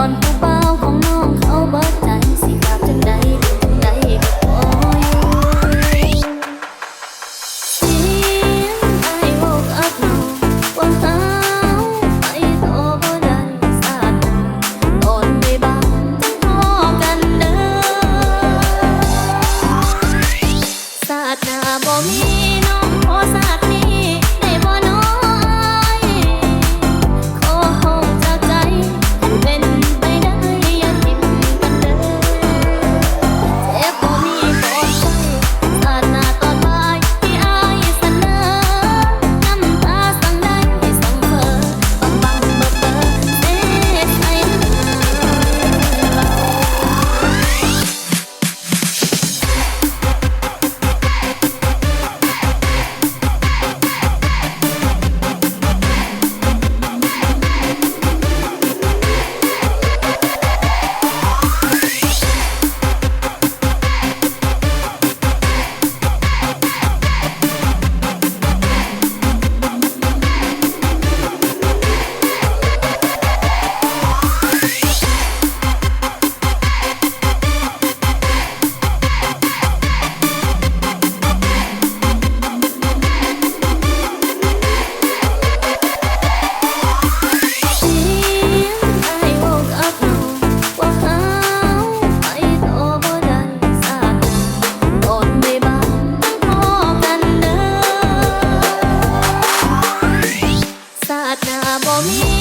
อนผู้เบาของน้องเขาเบิดใจสิกลับจังใดจังใดก็พออยู่เให้โอกอักน้อว่าเขาไปต่อบ่ได้าดอ่อนไปบางจังพอกันเด้อสาดนาบ่มี for me.